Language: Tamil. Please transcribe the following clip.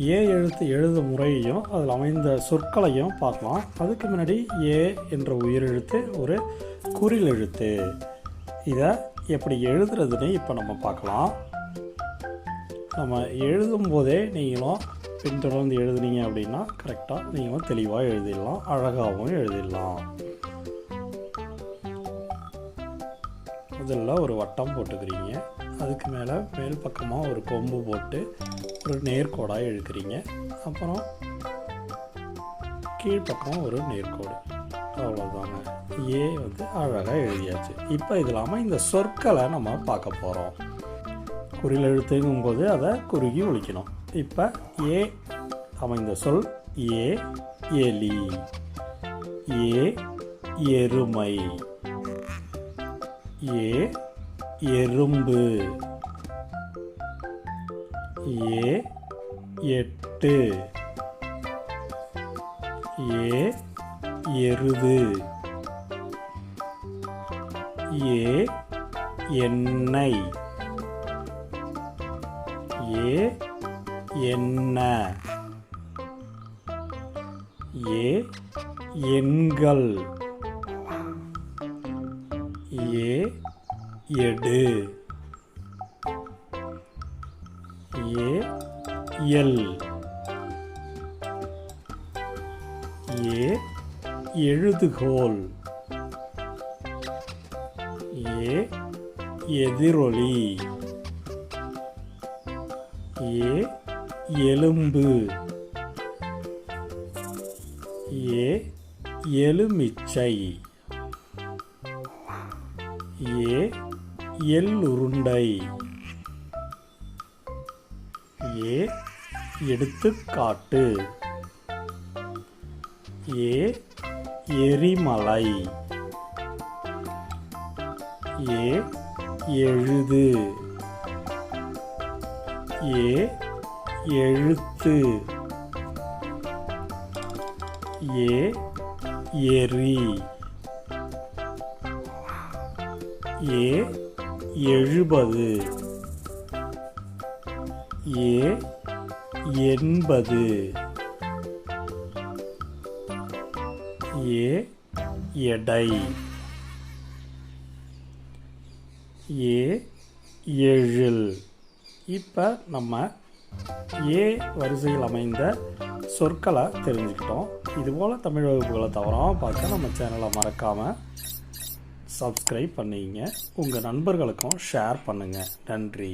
ஏ எழுத்து எழுதும் முறையையும் அதில் அமைந்த சொற்களையும் பார்க்கலாம். அதுக்கு முன்னாடி ஏ என்ற உயிரெழுத்து ஒரு குறில் எழுத்து. இதை எப்படி எழுதுறதுன்னு இப்போ நம்ம பார்க்கலாம். நம்ம எழுதும் போதே நீங்களும் பின்தொடர்ந்து எழுதுனீங்க அப்படின்னா கரெக்டாக நீங்களும் தெளிவாக எழுதிடலாம் அழகாகவும் எழுதிடலாம். முதல்ல ஒரு வட்டம் போட்டுக்கிறீங்க. அதுக்கு மேலே மேல் பக்கமாக ஒரு கொம்பு போட்டு ஒரு நேர்கோடாக இழுக்கிறீங்க. அப்புறம் கீழ்ப்பக்கம் ஒரு நேர்கோடு. அவ்வளோதாங்க ஏ வந்து அழகாக எழுதியாச்சு. இப்போ இது இல்லாமல் இந்த சொற்களை நம்ம பார்க்க போகிறோம் குறில் எழுத்துங்கும் போது அதை குறுகி ஒழிக்கணும். இப்போ ஏ அமைந்த சொல் ஏ எலி. ஏ எருமை. ஏ எறும்பு. ஏ எட்டு. ஏ எருது. ஏ எண்ணெய். ஏ என்ன ஏ எண்கள். ஏ எடு. A L. ஏ எழுதுகோல் ஏ எதிரொலி. ஏ எலும்பு. ஏ எலுமிச்சை. ஏ எள்ளுருண்டை ஏ எடுத்துக்காட்டு. ஏ எரிமலை. ஏ எழுது. ஏ எழுத்து. ஏ எரி. ஏ எழுபது. ஏ எண்பது. ஏ எடை. ஏ எழில் இப்போ நம்ம ஏ வரிசையில் அமைந்த சொற்களை தெரிஞ்சுக்கிட்டோம். இதுபோல் தமிழ் வகுப்புகளை தவறாமல் பார்க்க நம்ம சேனலை மறக்காமல் சப்ஸ்கிரைப் பண்ணிங்க. உங்கள் நண்பர்களுக்கும் ஷேர் பண்ணுங்கள் நன்றி.